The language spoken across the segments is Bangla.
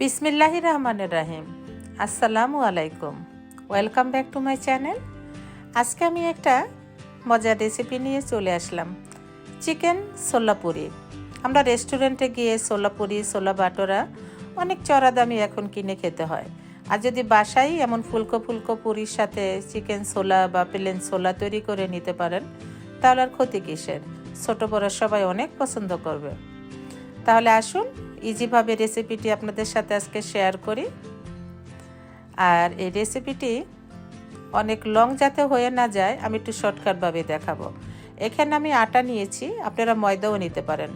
বিসমিল্লাহি রহমানের রাহিম। আসসালামু আলাইকুম। Welcome back to my channel আজকে আমি একটা মজার রেসিপি নিয়ে চলে আসলাম। চিকেন সোলাপুরি আমরা রেস্টুরেন্টে গিয়ে সোলাপুরি সোলা বাটোরা অনেক চড়া দামি এখন কিনে খেতে হয়। আর যদি বাসায় এমন ফুলকো ফুলকো পুরির সাথে চিকেন সোলা বা প্লেন সোলা তৈরি করে নিতে পারেন, তাহলে আর ক্ষতি কিসের? ছোটো বড় সবাই অনেক পছন্দ করবে। তাহলে আসুন ইজিভাবে রেসিপিটি আপনাদের সাথে আজকে শেয়ার করি। আর এই রেসিপিটি অনেক লং যাতে হয়ে না যায়, আমি একটু শর্টকাটভাবে দেখাবো। এখানে আমি আটা নিয়েছি, আপনারা ময়দাও নিতে পারেন।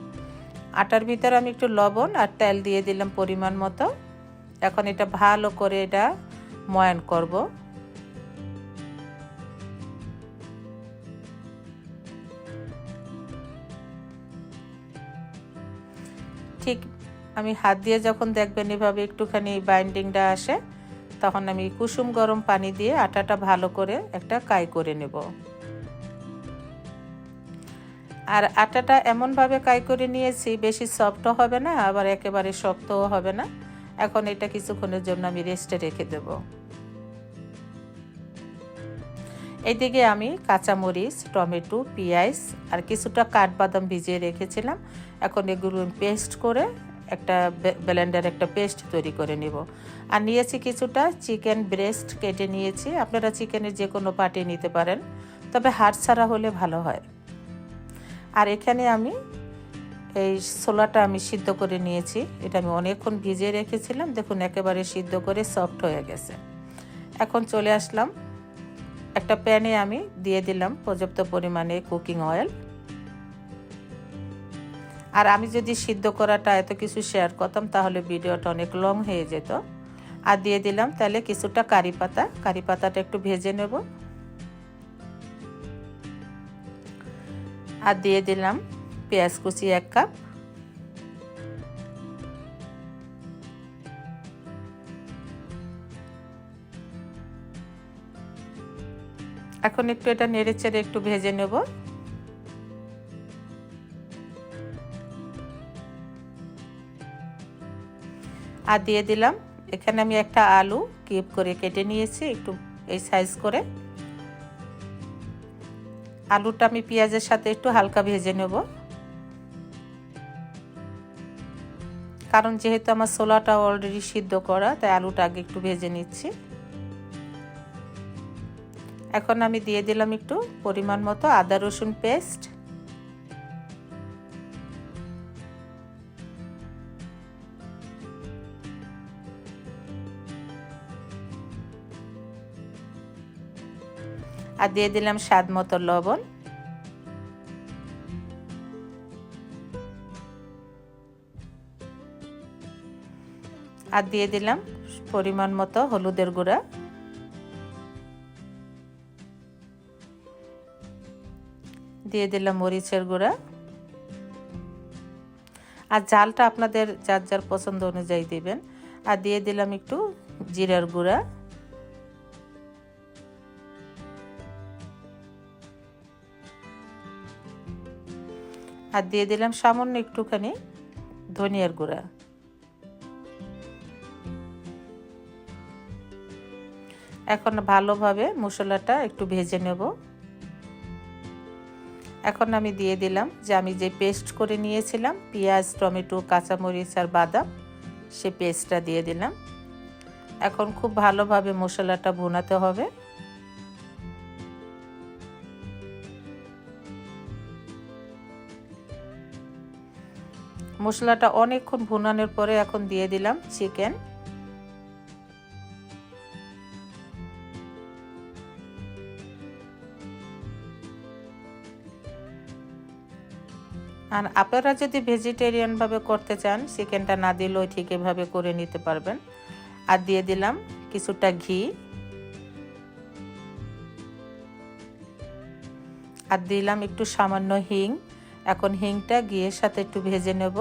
আটার ভিতরে আমি একটু লবণ আর তেল দিয়ে দিলাম পরিমাণ মতো। এখন এটা ভালো করে এটা ময়ান করব। ঠিক আমি হাত দিয়ে যখন দেখবেন এভাবে একটুখানি বাইন্ডিংটা আসে, তখন আমি কুসুম গরম পানি দিয়ে আটাটা ভালো করে একটা কাই করে নেব। আর আটাটা এমনভাবে কাই করে নিয়েছি, বেশি সফটও হবে না, আবার একেবারে শক্তও হবে না। এখন এটা কিছুক্ষণের জন্য আমি রেস্টে রেখে দেব। এইদিকে আমি কাঁচামরিচ, টমেটো, পেঁয়াজ আর কিছুটা কাঠবাদাম ভিজিয়ে রেখেছিলাম। এখন এগুলো পেস্ট করে একটা ব্লেন্ডার একটা পেস্ট তৈরি করে নিব। আর নিয়েছি কিছুটা চিকেন ব্রেস্ট কেটে নিয়েছি। আপনারা চিকেনের যে কোনো পার্টি নিতে পারেন, তবে হাড় ছাড়া হলে ভালো হয়। আর এখানে আমি এই ছোলাটা আমি সিদ্ধ করে নিয়েছি। এটা আমি অনেকক্ষণ ভিজিয়ে রেখেছিলাম। দেখুন, একেবারে সিদ্ধ করে সফট হয়ে গেছে। এখন চলে আসলাম। একটা প্যানে আমি দিয়ে দিলাম পর্যাপ্ত পরিমাণে কুকিং অয়েল আর আমি যদি সিদ্ধ করাটা এত কিছু শেয়ার করতাম, তাহলে ভিডিওটা অনেক লং হয়ে যেত। আর দিয়ে দিলাম তাহলে কিছুটা কারি পাতা। কারি পাতাটা একটু ভেজে নেব। আর দিয়ে দিলাম পেঁয়াজ কুচি এক কাপ এখন একটু এটা নেড়ে চেড়ে একটু ভেজে নেব। আর দিয়ে দিলাম। এখানে আমি একটা আলু কিপ করে কেটে নিয়েছি, একটু এই সাইজ করে। আলুটা আমি পেঁয়াজের সাথে একটু হালকা ভেজে নেব। কারণ যেহেতু আমার ছোলাটা অলরেডি সিদ্ধ করা, তাই আলুটা আগে একটু ভেজে নিচ্ছি। এখন আমি দিয়ে দিলাম একটু পরিমাণ মতো আদা রসুন পেস্ট আর দিয়ে দিলাম স্বাদ মতো লবণ। আর দিয়ে দিলাম পরিমাণ মতো হলুদের গুঁড়া। দিয়ে দিলাম মরিচের গুঁড়া। আর জালটা আপনাদের যার যার পছন্দ অনুযায়ী দেবেন। আর দিয়ে দিলাম একটু জিরার গুঁড়া। আর দিয়ে দিলাম সামান্য একটুখানি ধনিয়ার গুঁড়া। এখন ভালোভাবে মশলাটা একটু ভেজে নেব। এখন আমি দিয়ে দিলাম যে আমি যে পেস্ট করে নিয়েছিলাম, পেঁয়াজ, টমেটো, কাঁচামরিচ আর বাদাম, সে পেস্টটা দিয়ে দিলাম। এখন খুব ভালোভাবে মশলাটা ভুনাতে হবে। মশলাটা অনেকক্ষণ ভুনানোর পরে এখন দিয়ে দিলাম চিকেন। আর আপনারা যদি ভেজিটেরিয়ানভাবে করতে চান, চিকেনটা না দিলেও ঠিক এভাবে করে নিতে পারবেন। আর দিয়ে দিলাম কিছুটা ঘি। আর দিলাম একটু সামান্য হিং। এখন হিংটা ঘিয়ের সাথে একটু ভেজে নেব।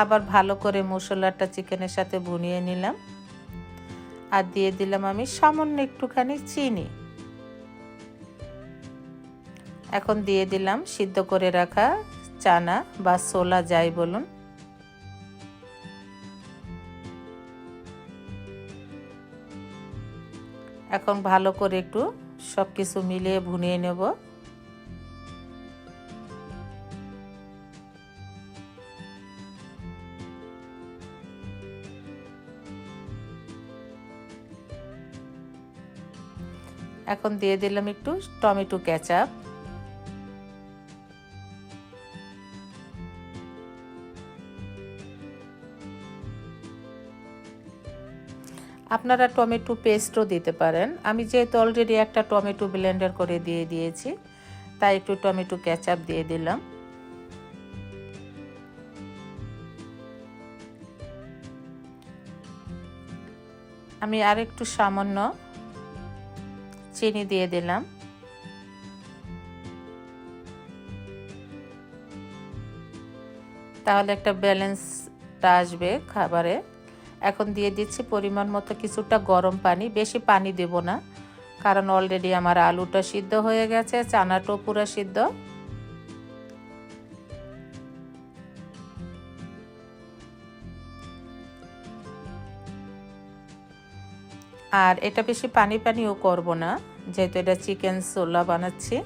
আবার ভালো করে মশলাটা চিকেনের সাথে বুনিয়ে নিলাম। আর দিয়ে দিলাম আমি সামান্য একটুখানি চিনি। এখন দিয়ে দিলাম সিদ্ধ করে রাখা চানা বা সোলা যাই বলুন। এখন ভালো করে একটু সব কিছু মিলিয়ে ভুনিয়ে নেব। এখন দিয়ে দিলাম একটু টমেটো কেচাপ। আপনারা টমেটো পেস্টও দিতে পারেন। আমি যেহেতু অলরেডি একটা টমেটো ব্লেন্ডার করে দিয়ে দিয়েছি, তাই একটু টমেটো ক্যাচাপ দিয়ে দিলাম। আমি আর একটু সামান্য চিনি দিয়ে দিলাম। তাহলে একটা ব্যালেন্সটা আসবে খাবারে। এখন দিয়ে দিচ্ছি পরিমাণ মতো কিছুটা গরম পানি, বেশি পানি দেব না, কারণ অলরেডি আমার আলুটা সিদ্ধ হয়ে গেছে, চানাটাও পুরো সিদ্ধ। আর এটা বেশি পানি পানিও করব না, যেহেতু এটা চিকেন সোলা বানাচ্ছি।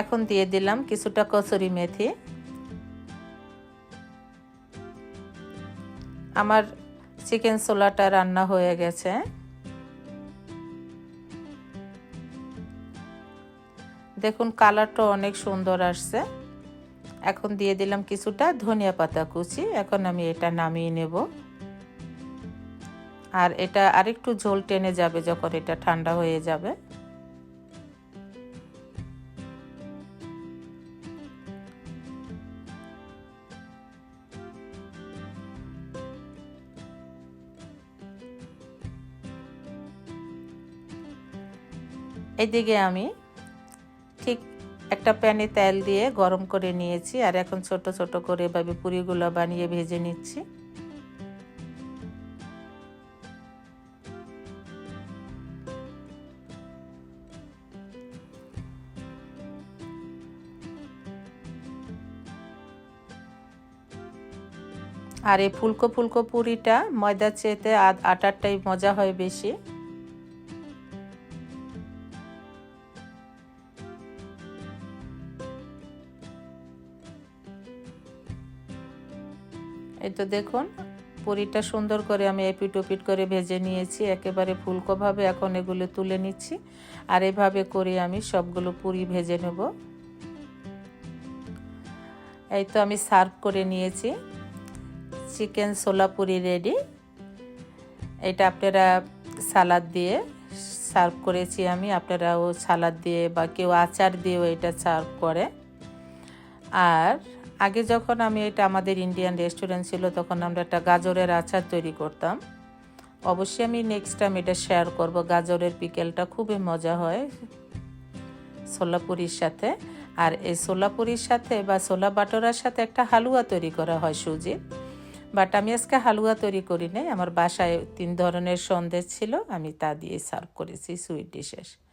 এখন দিয়ে দিলাম কিছুটা কসুরি মেথি। আমার চিকেন সোলাটা রান্না হয়ে গেছে। দেখুন, কালারটা অনেক সুন্দর আসছে। এখন দিয়ে দিলাম কিছুটা ধনিয়া পাতা কুচি। এখন আমি এটা নামিয়ে নেব। আর এটা আরেকটু ঝোল টেনে যাবে যখন এটা ঠান্ডা হয়ে যাবে। এদিকে আমি ঠিক একটা প্যানে তেল দিয়ে গরম করে নিয়েছি, আর এখন ছোট ছোট করে এভাবে পুরিগুলো বানিয়ে ভেজে নিচ্ছি। আর এই ফুলকো ফুলকো পুরিটা ময়দার চেয়েতে আটারটাই মজা হয় বেশি। এই তো দেখুন, পুরিটা সুন্দর করে আমি এপিট ওপিট করে ভেজে নিয়েছি, একেবারে ফুলকোভাবে এখন এগুলো তুলে নিচ্ছি, আর এভাবে করে আমি সবগুলো পুরি ভেজে নেব। এই তো আমি সার্ভ করে নিয়েছি, চিকেন সোলা পুরি রেডি। এটা আপনারা সালাদ দিয়ে সার্ভ করেছি আমি, আপনারাও সালাদ দিয়ে বা কেউ আচার দিয়েও এটা সার্ভ করে। আর আগে যখন আমি এটা আমাদের ইন্ডিয়ান রেস্টুরেন্ট ছিল, তখন আমরা একটা গাজরের আচার তৈরি করতাম। অবশ্যই আমি নেক্সট টাইম এটা শেয়ার করব। গাজরের পিকেলটা খুবই মজা হয় সোলাপুরির সাথে। আর এই সোলাপুরির সাথে বা সোলা বাটোরার সাথে একটা হালুয়া তৈরি করা হয় সুজি। বাট আমি আজকে হালুয়া তৈরি করি নাই। আমার বাসায় তিন ধরনের সন্দেশ ছিল, আমি তা দিয়ে সার্ভ করেছি সুইট ডিশেস